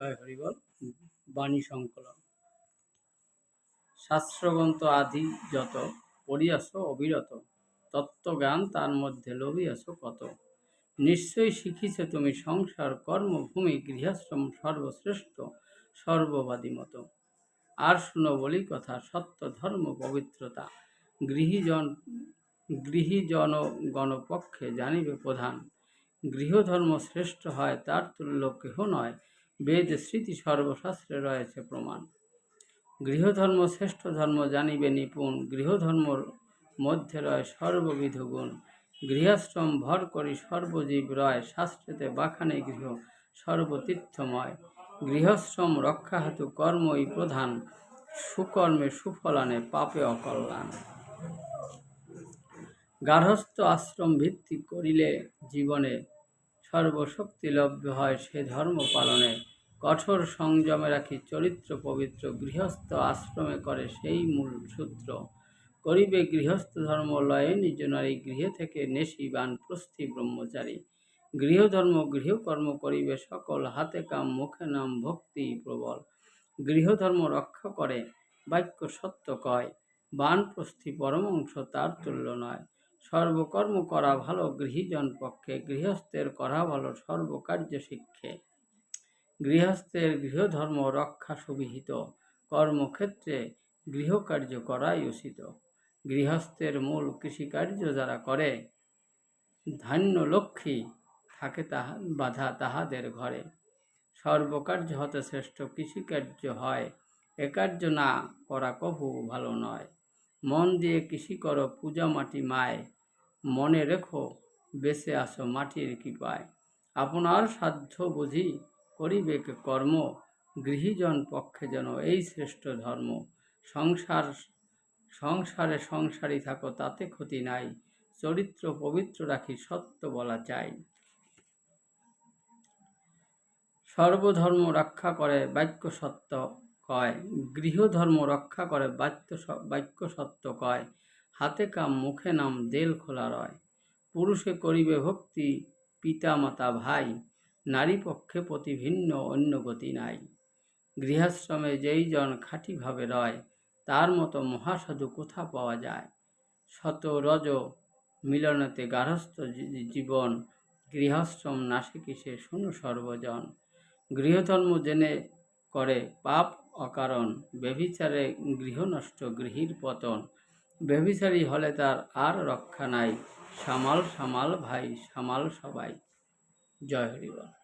জয় হরিবল বাণী সংকলন। শাস্ত্রগ্রন্থ আদি যত পড়িয়াছ অবিরত তত্ত্বজ্ঞান তার মধ্যে লভিয়াছ কত। নিশ্চয়ই শিখিছ তুমি সংসার কর্মভূমি গৃহাশ্রম সর্বশ্রেষ্ঠ সর্ববাদী মতো আর শুনো বলি কথা সত্য ধর্ম পবিত্রতা। গৃহীজন গৃহীজন গণপক্ষে জানিবে প্রধান। গৃহধর্ম শ্রেষ্ঠ হয় তার তুল্য কেহ নয়। বেদ স্মৃতি সর্বশাস্ত্রে রয়েছে প্রমাণ। গৃহধর্ম শ্রেষ্ঠ ধর্ম জানিবে নিপুণ গৃহধর্মর মধ্যে রয় সর্ববিধ গুণ। গৃহাশ্রম ভর করি সর্বজীব রয়, শাস্ত্রেতে বাখানে গৃহ সর্বতীর্থময়। গৃহশ্রম রক্ষা হেতু কর্মই প্রধান, সুকর্মে সুফলানে পাপে অকল্যাণ। গার্হস্থ আশ্রম ভিত্তি করিলে জীবনে সর্বশক্তি লভ্য হয় সে ধর্ম পালনে। কঠোর সংযমে রাখি, চরিত্র পবিত্র, গৃহস্থ আশ্রমে করে সেই মূল সূত্র। করিবে গৃহস্থ ধর্ম লয়ে নিজ নারী গৃহে থেকে নেশি, বান, প্রস্থি, ব্রহ্মচারী। গৃহধর্ম গৃহকর্ম করিবে সকল, হাতে কাম, মুখে নাম, ভক্তি প্রবল। গৃহধর্ম রক্ষা করে, বাক্য সত্য কয়। বান বানপ্রস্থি পরমাংশ তার তুল্য নয়। সর্বকর্ম করা ভালো, গৃহীজন পক্ষে, গৃহস্থের করা ভালো সর্বকার্য শিক্ষে। গৃহস্থের গৃহধর্ম রক্ষা সুবিহিত, কর্মক্ষেত্রে গৃহকার্য করাই উচিত। গৃহস্থের মূল কৃষিকার্য যারা করে ধান্য লক্ষ্মী থাকে তাহা, বাধা তাহাদের ঘরে। সর্বকার্য হতে শ্রেষ্ঠ কৃষিকার্য হয়, এ কার্য না করা কভু ভালো নয়। মন দিয়ে কৃষি করো, পূজা মাটি মায়। মনে রেখো, বেঁচে আসো মাটির কৃপায়। আপনার সাধ্য বুঝি করিবে কর্ম? গৃহীজন পক্ষে যেন এই শ্রেষ্ঠ ধর্ম। সংসার, সংসারে সংসারী থাকো, তাতে ক্ষতি নাই। চরিত্র পবিত্র রাখি, সত্য বলা চাই। সর্বধর্ম রক্ষা করে, বাক্য সত্য কয়। গৃহধর্ম রক্ষা করে, বাক্য বাক্য সত্য কয়। হাতে কাম, মুখে নাম, দেল খোলা রয়। পুরুষে করিবে ভক্তি পিতা মাতা ভাই। নারী পক্ষে প্রতি ভিন্ন অন্য গতি নাই। গৃহাশ্রমে যেই জন খাঁটিভাবে রয়, তার মতো মহাসাধু কোথা পাওয়া যায়? শত রজ মিলনতে গার্হস্থ জীবন, গৃহাশ্রম নাসে কিসে? শুনু সর্বজন। গৃহধর্ম জেনে করে পাপ অকারণ বেভিচারে গৃহ নষ্ট গৃহীর পতন। বেভিচারী হলে তার আর রক্ষা নাই। সামাল সামাল ভাই, সামাল সবাই। জয় হরিবল